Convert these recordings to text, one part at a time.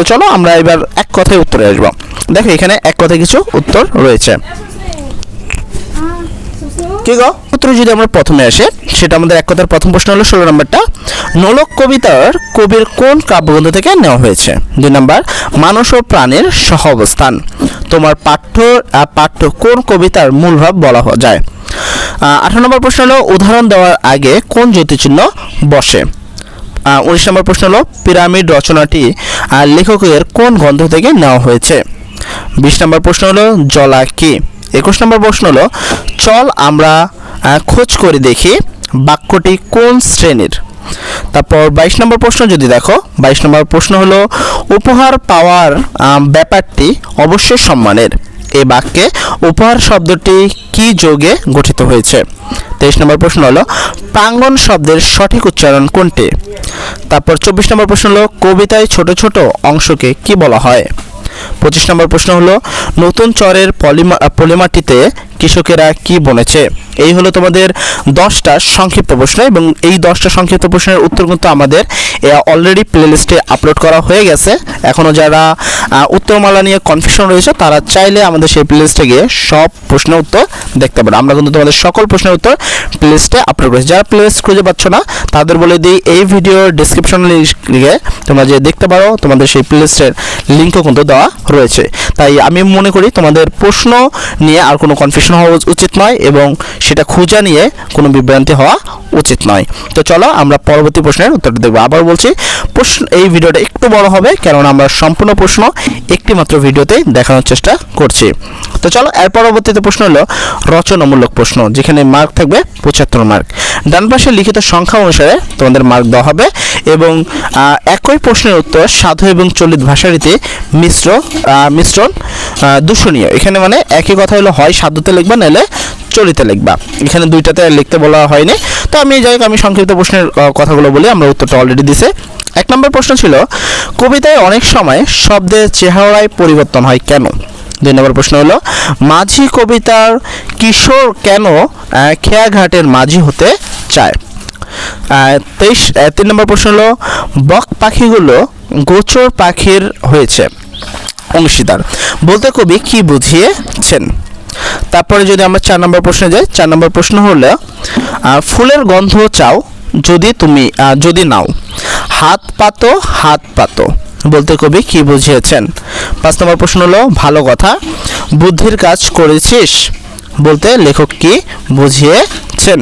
তো চলো আমরা এবার এক কথায় উত্তরে আসব। দেখো এখানে এক কথায় কিছু উত্তর রয়েছে। কি গো? উত্তর যদি আমরা প্রথমে আসে সেটা আমাদের এক কথার প্রথম প্রশ্ন হলো ষোলো নম্বরটা নোলক কবিতার কবির কোন কাব্যগ্রন্থ থেকে নেওয়া হয়েছে? দুই নম্বর মানুষ ও প্রাণের সহ অবস্থান তোমার পাঠ্য পাঠ্য কোন কবিতার মূল ভাব বলা যায়। আঠারো নম্বর প্রশ্ন হলো উদাহরণ দেওয়ার আগে কোন জ্যোতিচিহ্ন বসে? উনিশ নম্বর প্রশ্ন হলো পিরামিড রচনাটি আহ, লেখকের কোন গ্রন্থ থেকে নেওয়া হয়েছে? বিশ নম্বর প্রশ্ন হলো জলা কি একুশ নম্বর প্রশ্ন হলো চল আমরা খোঁজ করে দেখি বাক্যটি কোন শ্রেণির? তারপর বাইশ নম্বর প্রশ্ন যদি দেখো বাইশ নম্বর প্রশ্ন হলো উপহার পাওয়ার ব্যাপারটি অবশ্যই সম্মানের। এই বাক্যে উপহার শব্দটি কি যোগে গঠিত হয়েছে? তেইশ নম্বর প্রশ্ন হলো, প্রাঙ্গন শব্দের সঠিক উচ্চারণ কোনটি? তারপর চব্বিশ নম্বর প্রশ্ন হলো, কবিতায় ছোট ছোট অংশকে কি বলা হয়? পঁচিশ নম্বর প্রশ্ন হলো, নতুন চরের পলিমা পলিমাটিতে কৃষকেরা কি বনেছে এই হলো তোমাদের দশটা সংক্ষিপ্ত প্রশ্ন এবং এই দশটা সংক্ষিপ্ত প্রশ্নের উত্তর কিন্তু আমাদের অলরেডি প্লেলিস্টে আপলোড করা হয়ে গেছে। এখনও যারা উত্তরমালা নিয়ে কনফিউশন রয়েছে, তারা চাইলে আমাদের সেই প্লেলিস্টে গিয়ে সব প্রশ্নের উত্তর দেখতে পারো। আমরা কিন্তু তোমাদের সকল প্রশ্নের উত্তর প্লেলিস্টে আপলোড করেছি। যারা প্লেলিস্ট খুঁজে পাচ্ছ না, তাদের বলে দিই, এই ভিডিওর ডিসক্রিপশন লিঙ্কে তোমরা যে দেখতে পারো, তোমাদের সেই প্লেলিস্টের লিঙ্কও কিন্তু দেওয়া রয়েছে। তাই আমি মনে করি তোমাদের প্রশ্ন নিয়ে আর কোনো কনফিউশন হওয়া উচিত নয় এবং সেটা খোঁজা নিয়ে কোনো বিভ্রান্তি হওয়া উচিত নয়। তো চলো আমরা পরবর্তী প্রশ্নের উত্তরটা দেখব। আবার বলছি, প্রশ্ন, এই ভিডিওটা একটু বড় হবে কারণ আমরা সম্পূর্ণ প্রশ্ন একটি মাত্র ভিডিওতে দেখানোর চেষ্টা করছি। তো চলো, এর পরবর্তীতে প্রশ্ন হলো রচনামূলক প্রশ্ন, যেখানে মার্ক থাকবে পঁচাত্তর মার্ক ডান পাশে লিখিত সংখ্যা অনুসারে তোমাদের মার্ক দেওয়া হবে এবং একই প্রশ্নের উত্তর সাধু এবং চলিত ভাষারীতে মিশ্র মিশ্রণ দূষণীয়। এখানে মানে একই কথা হলো হয় সাধুতে লিখবা নাহলে চলিতে লিখবা। এখানে দুইটাতে লিখতে বলা হয়নি। তো আমি যাই আমি সংক্ষিপ্ত প্রশ্নের কথাগুলো বলি, আমরা উত্তরটা অলরেডি দিছে। এক নম্বর প্রশ্ন ছিল, কবিতায় অনেক সময় শব্দের চেহারায় পরিবর্তন হয় কেন? দুই নম্বর প্রশ্ন হলো, মাঝি কবিতার কিশোর কেন খেয়াঘাটের মাঝি হতে চায় তেইশ তিন নম্বর প্রশ্ন হলো, বক পাখিগুলো গোচর পাখির হয়েছে, অংশীদার। বলতে কবি কি বুঝিয়েছেন? তারপরে যদি আমরা চার নম্বর প্রশ্নে যাই, চার নম্বর প্রশ্ন হলো ফুলের গন্ধ চাও যদি তুমি যদি নাও। হাত পাতো হাত পাতো। বলতে কবি কি বুঝিয়েছেন? পাঁচ নম্বর প্রশ্ন হলো, ভালো কথা, বুদ্ধির কাজ করেছিস বলতে লেখক কি বুঝিয়েছেন?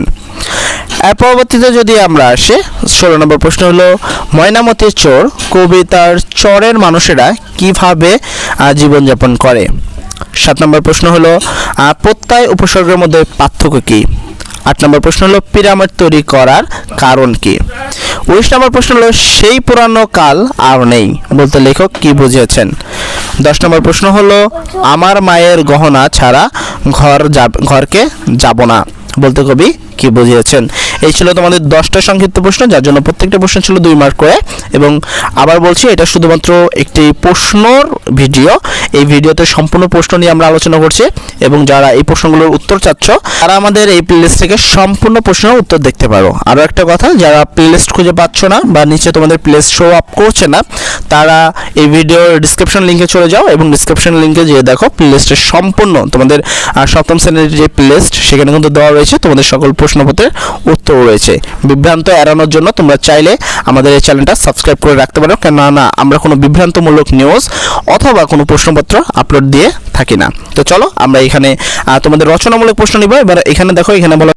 পরবর্তীতে যদি আমরা আসি, ষোলো নম্বর প্রশ্ন হলো, ময়নামতির চোর কবিতার চরের মানুষেরা কীভাবে জীবনযাপন করে? সাত নম্বর প্রশ্ন হলো প্রত্যয় উপসর্গের মধ্যে পার্থক্য কী? আট নম্বর প্রশ্ন হলো, পিরামিড তৈরি করার কারণ কি? উনিশ নম্বর প্রশ্ন হলো, সেই পুরানো কাল আর নেই, বলতে লেখক কি বুঝিয়েছেন? দশ নম্বর প্রশ্ন হলো, আমার মায়ের গহনা ছাড়া ঘর যাব, ঘরকে যাব না। বলতে কবি কি বুঝিয়েছেন? এই ছিল তোমাদের দশটা সংক্ষিপ্ত প্রশ্ন, যার জন্য প্রত্যেকটা প্রশ্ন ছিল দুই মার্ক করে। এবং আবার বলছি, এটা শুধুমাত্র একটি প্রশ্নর ভিডিও। এই ভিডিওতে সম্পূর্ণ প্রশ্ন নিয়ে আমরা আলোচনা করছি এবং যারা এই প্রশ্নগুলোর উত্তর চাচ্ছ, তারা আমাদের এই প্লেলিস্ট থেকে সম্পূর্ণ প্রশ্নের উত্তর দেখতে পারো। আরও একটা কথা, যারা প্লেলিস্ট খুঁজে পাচ্ছ না বা নিচে তোমাদের প্লেলিস্ট শো আপ করছে না, তারা এই ভিডিওর ডিসক্রিপশন লিঙ্কে চলে যাও এবং ডিসক্রিপশন লিঙ্কে যেয়ে দেখো প্লেলিস্টের সম্পূর্ণ তোমাদের সপ্তম শ্রেণির যে প্লেলিস্ট সেখানে কিন্তু দেওয়া রয়েছে তোমাদের সকল প্রশ্নপত্রের উত্তর রয়েছে। বিভ্রান্ত এড়ানোর জন্য তোমরা চাইলে আমাদের এই চ্যানেলটা সাবস্ক্রাইব করে রাখতে পারো। কেননা আমরা কোনো বিভ্রান্তমূলক নিউজ অথবা কোনো প্রশ্নপত্র আপলোড দিয়ে থাকি না। তো চলো আমরা এখানে তোমাদের রচনামূলক প্রশ্ন নিব। এবার এখানে দেখো, এখানে বলা